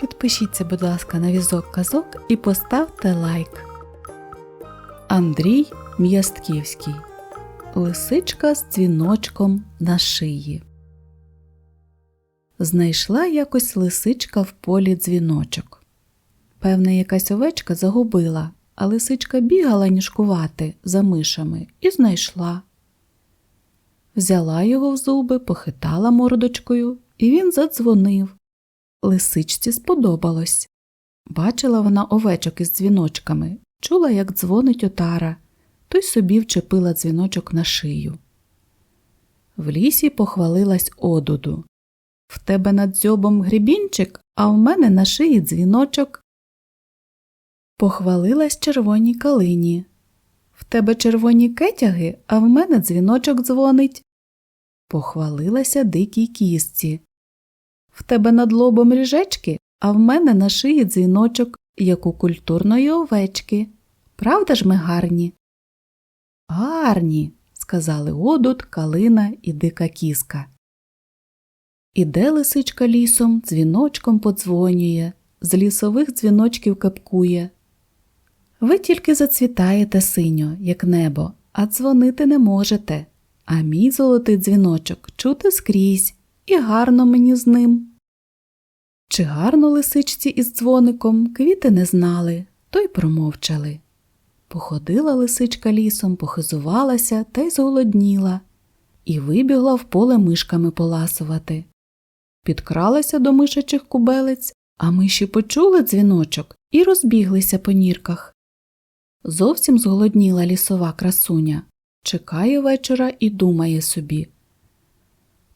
Підпишіться, будь ласка, на візок казок і поставте лайк. Андрій М'ястківський. Лисичка з дзвіночком на шиї. Знайшла якось лисичка в полі дзвіночок. Певне, якась овечка загубила, а лисичка бігала ніжкувати за мишами і знайшла. Взяла його в зуби, похитала мордочкою, і він задзвонив. Лисичці сподобалось. Бачила вона овечок із дзвіночками, чула, як дзвонить отара, то й собі вчепила дзвіночок на шию. В лісі похвалилась одуду. В тебе над дзьобом грібінчик, а в мене на шиї дзвіночок. Похвалилась червоній калині. В тебе червоні кетяги, а в мене дзвіночок дзвонить. Похвалилася дикій кістці. В тебе над лобом ріжечки, а в мене на шиї дзвіночок, як у культурної овечки. Правда ж ми гарні? Гарні, сказали одут, калина і дика кіска. Іде лисичка лісом, дзвіночком подзвонює, з лісових дзвіночків капкує. Ви тільки зацвітаєте синьо, як небо, а дзвонити не можете, а мій золотий дзвіночок чути скрізь, і гарно мені з ним. Чи гарно лисичці із дзвоником квіти не знали, то й промовчали. Походила лисичка лісом, похизувалася та й зголодніла, і вибігла в поле мишками поласувати. Підкралася до мишачих кубелець, а миші почули дзвіночок і розбіглися по нірках. Зовсім зголодніла лісова красуня, чекає вечора і думає собі.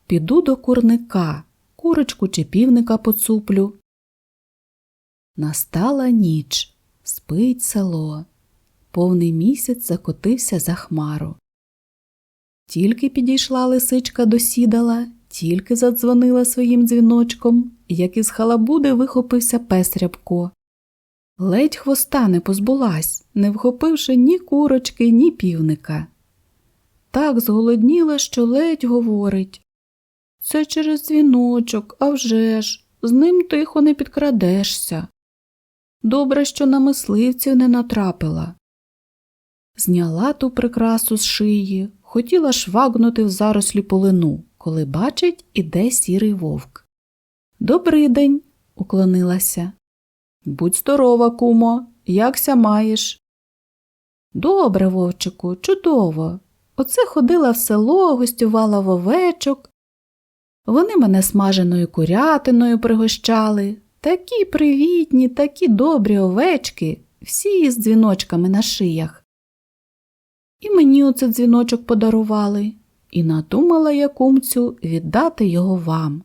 Піду до курника, курочку чи півника поцуплю. Настала ніч, спить село. Повний місяць закотився за хмару. Тільки підійшла лисичка до сідала, тільки задзвонила своїм дзвіночком, як із халабуди вихопився пес рябко. Ледь хвоста не позбулась, не вхопивши ні курочки, ні півника. Так зголодніла, що ледь говорить. Це через дзвіночок, а вже ж, з ним тихо не підкрадешся. Добре, що на мисливців не натрапила. Зняла ту прикрасу з шиї, хотіла швагнути в зарослі полину, коли бачить, іде сірий вовк. «Добрий день!» – уклонилася. Будь здорова, кумо, якся маєш? Добре, вовчику, чудово. Оце ходила в село, гостювала в овечок. Вони мене смаженою курятиною пригощали. Такі привітні, такі добрі овечки, всі із дзвіночками на шиях. І мені оце дзвіночок подарували, і надумала я кумцю віддати його вам.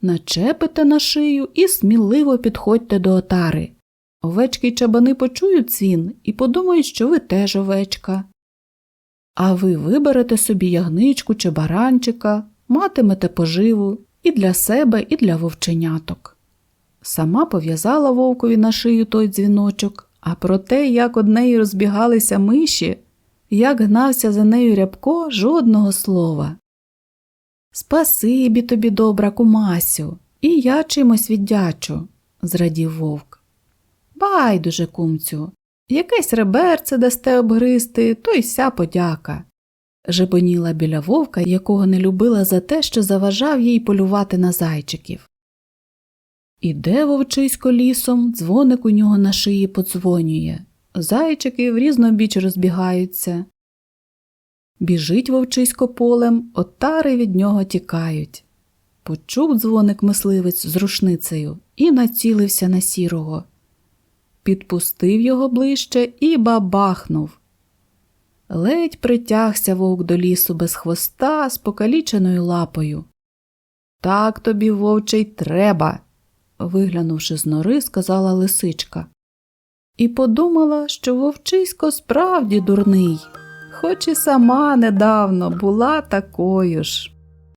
Начепите на шию і сміливо підходьте до отари. Овечки й чабани почують цвін і подумають, що ви теж овечка. А ви виберете собі ягничку чи баранчика, матимете поживу і для себе, і для вовченяток. Сама пов'язала вовкові на шию той дзвіночок, а про те, як од неї розбігалися миші, як гнався за нею рябко, жодного слова. Спасибі тобі, добра кумасю, і я чимось віддячу, зрадів вовк. Байдуже, кумцю, якесь реберце дасте обгристи, то й ся подяка. Жебоніла біля вовка, якого не любила за те, що заважав їй полювати на зайчиків. Іде вовчисько лісом, дзвоник у нього на шиї подзвонює. Зайчики в різнобіч розбігаються. Біжить вовчисько полем, отари від нього тікають. Почув дзвоник мисливець з рушницею і націлився на сірого. Підпустив його ближче і бабахнув. Ледь притягся вовк до лісу без хвоста з покаліченою лапою. Так тобі, вовче, треба, виглянувши з нори, сказала лисичка. І подумала, що вовчисько справді дурний, хоч і сама недавно була такою ж.